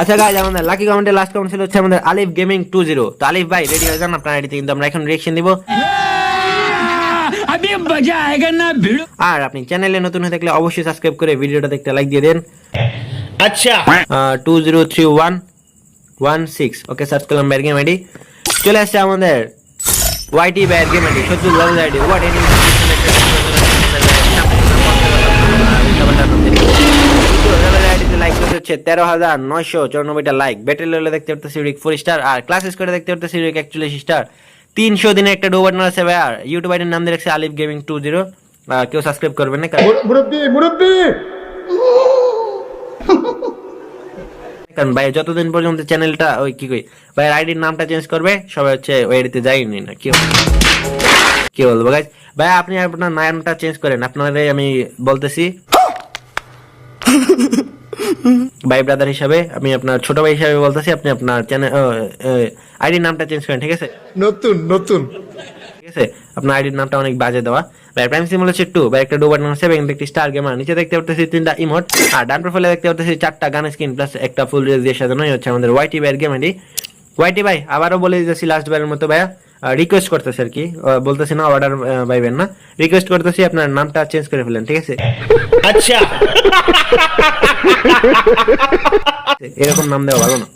আচ্ছা গাইজ আমাদের লাকি কমেন্টের লাস্ট কমেন্ট ছিল হচ্ছে আমাদের আলিফ গেমিং টু জিরো তো আলিফ ভাই রেডি হয়ে যান? আপনার আইডিতে কিন্তু আমরা এখন রিয়েকশন দিব আর আপনি চ্যানেলে নতুন হয়ে থাকলে অবশ্যই সাবস্ক্রাইব করে ভিডিওটা দেখতে লাইক দিয়ে দেন। আচ্ছা। Two zero three one one six okay search করলাম ব্যাট গেম আইডি চলে আসছে আমাদের ওয়াইটি ব্যাট গেম আইডি সত্যি আইডি হোয়াট এনি হচ্ছে তেরো হাজার নয়শো চৌরানব্বইটা লাইক ব্যাটারি লেভেলে দেখতে পারতেছি রিক ফোর স্টার আর ক্লাসেস করে দেখতে পারতেছি রিক একচল্লিশ স্টার তিনশো দিনে একটা ডোবার আছে ভাই আর ইউটিউব আইডির নাম দিয়ে রাখছে আলিফ গেমিং টু জিরো কেউ সাবস্ক্রাইব করবেন না কারণ ভাই যতদিন পর্যন্ত চ্যানেলটা ওই কি কই ভাই আইডির নামটা চেঞ্জ করবে সবাই হচ্ছে ওই আইডিতে যাইনি না কি বল- কি বলব গাইজ ভাই আপনি আপনার নামটা চেঞ্জ করেন। আপনাদের আমি বলতেছি। ভাই ব্রাদার হিসাবে আমি আপনার ছোট ভাই হিসাবে বলতেছি আপনি আপনার চ্যানেল আইডির নামটা চেঞ্জ করেন ঠিক আছে? নতুন নতুন। ঠিক আছে? আপনার আইডির নামটা অনেক বাজে দেওয়া। ভাই প্রাইম সিম হচ্ছে টু ভাই একটা ডোবার নাম সেভেন একটি স্টার গেমার নিচে দেখতে পারতেছি তিনটা ইমোট আর ডান প্রোফাইলে দেখতে পারতেছি চারটা গান স্ক্রিন প্লাস একটা ফুল রেজ দিয়ে সাজানো হচ্ছে আমাদের ওয়াইটি ভাইয়ের গেম আইডি। ওয়াইটি ভাই আবারও বলে দিতেছি লাস্ট বারের মতো ভাইয়া। রিকোয়েস্ট করতেছে আর কি। বলতেছি না অর্ডার পাইবেন না। রিকোয়েস্ট করতেছি আপনার নামটা চেঞ্জ করে ফেলেন ঠিক আছে? আচ্ছা। এরকম নাম দেওয়া ভালো না।